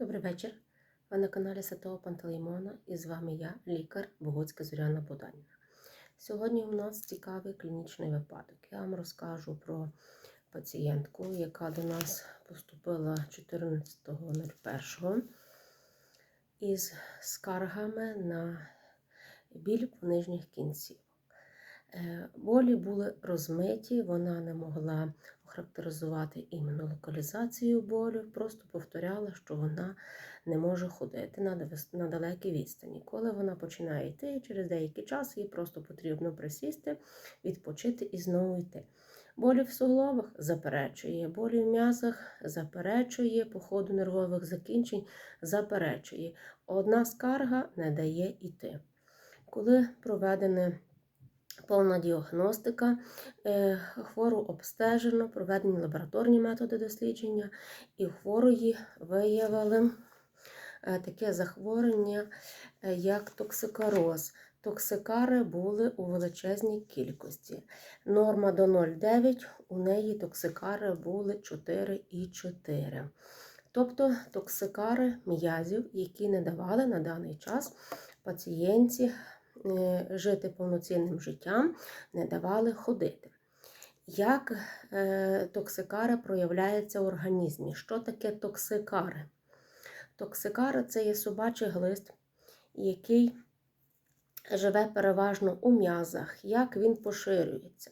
Добрий вечір. Ви на каналі Святого Пантелеймона і з вами я, лікар Богоцька Зоряна Боданівна. Сьогодні у нас цікавий клінічний випадок. Я вам розкажу про пацієнтку, яка до нас поступила 14.01 із скаргами на біль в нижніх кінцівок. Е, Болі були розмиті, вона не могла охарактеризувати іменно локалізацію болю, просто повторяла, що вона не може ходити на далекій відстані. Коли вона починає йти, через деякий час їй просто потрібно присісти, відпочити і знову йти. Болі в суглобах заперечує, болі в м'язах заперечує, по ходу нервових закінчень заперечує. Одна скарга не дає йти. Коли проведене повна діагностика, е, хвору обстежено, проведені лабораторні методи дослідження, і хворої виявили е, таке захворювання, е, як токсикароз. Токсикари були у величезній кількості. Норма до 0,9, у неї токсикари були 4,4. Тобто токсикари м'язів, які не давали на даний час пацієнті е, жити повноцінним життям, не давали ходити. Як е, токсикари проявляються в організмі? Що таке токсикари? Токсикари це є собачий глист, який живе переважно у м'язах. Як він поширюється?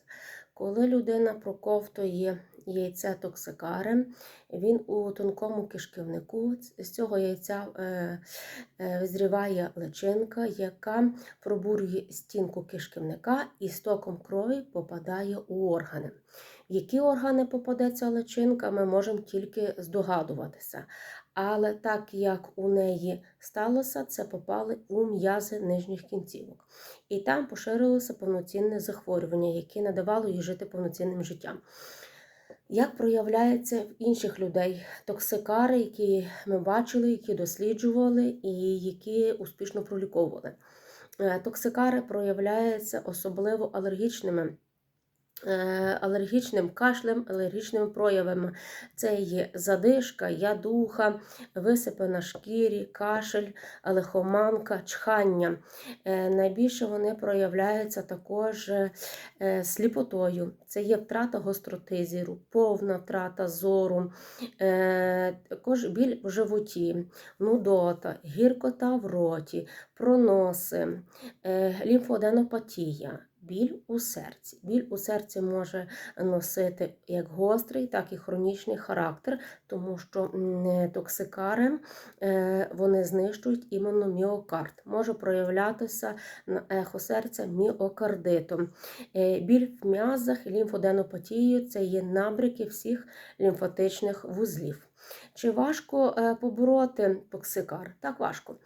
Коли людина проковтує яйце токсикари, він у тонкому кишківнику, з цього яйця е, е, личинка, яка пробурює стінку кишківника і стоком крові попадає у органи. В які органи попаде ця личинка, ми можемо тільки здогадуватися. Але так як у неї сталося, це попали у м'язи нижніх кінцівок. І там поширилося повноцінне захворювання, яке не давало їй жити повноцінним життям. Як проявляється в інших людей токсикари, які ми бачили, які досліджували і які успішно проліковували? Е, Токсикари проявляються особливо алергічними. Е, Алергічним кашлем, алергічними проявами. Це є задишка, ядуха, висипи на шкірі, кашель, лихоманка, чхання. Е, Найбільше вони проявляються також е, сліпотою. Це є втрата гостроти зіру, повна втрата зору, також біль в животі, нудота, гіркота в роті, проноси, лімфоденопатія. Біль у серці. Біль у серці може носити як гострий, так і хронічний характер, тому що токсикари е, вони знищують іменно міокард. Може проявлятися на ехо серця міокардитом. Е, Біль в м'язах і лімфоденопатією це є набряки всіх лімфатичних вузлів. Чи важко е, побороти токсикар? Так важко.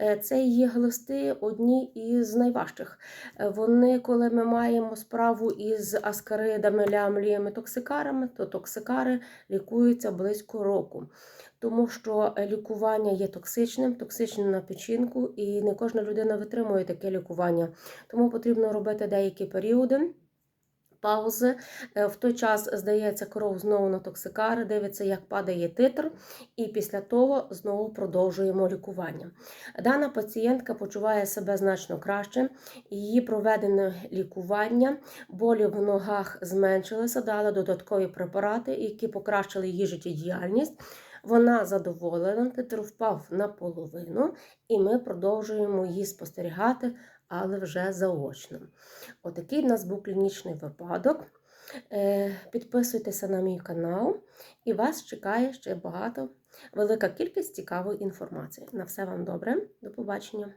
Е, Це є глисти одні із найважчих. Е, Вони, коли ми маємо справу із аскаридами, лямліями, токсикарами, то токсикари лікуються близько року. Тому що лікування є токсичним, токсичним на печінку, і не кожна людина витримує таке лікування. Тому потрібно робити деякі періоди. Паузи. Е, В той час здається кров знову на токсикари, дивиться, як падає титр, і після того знову продовжуємо лікування. Дана пацієнтка почуває себе значно краще, її проведене лікування, болі в ногах зменшилися, дали додаткові препарати, які покращили її життєдіяльність. Вона задоволена, титр впав наполовину, і ми продовжуємо її спостерігати, але вже заочно. Отакий в нас був клінічний випадок. Е, Підписуйтеся на мій канал, і вас чекає ще багато, велика кількість цікавої інформації. На все вам добре, до побачення!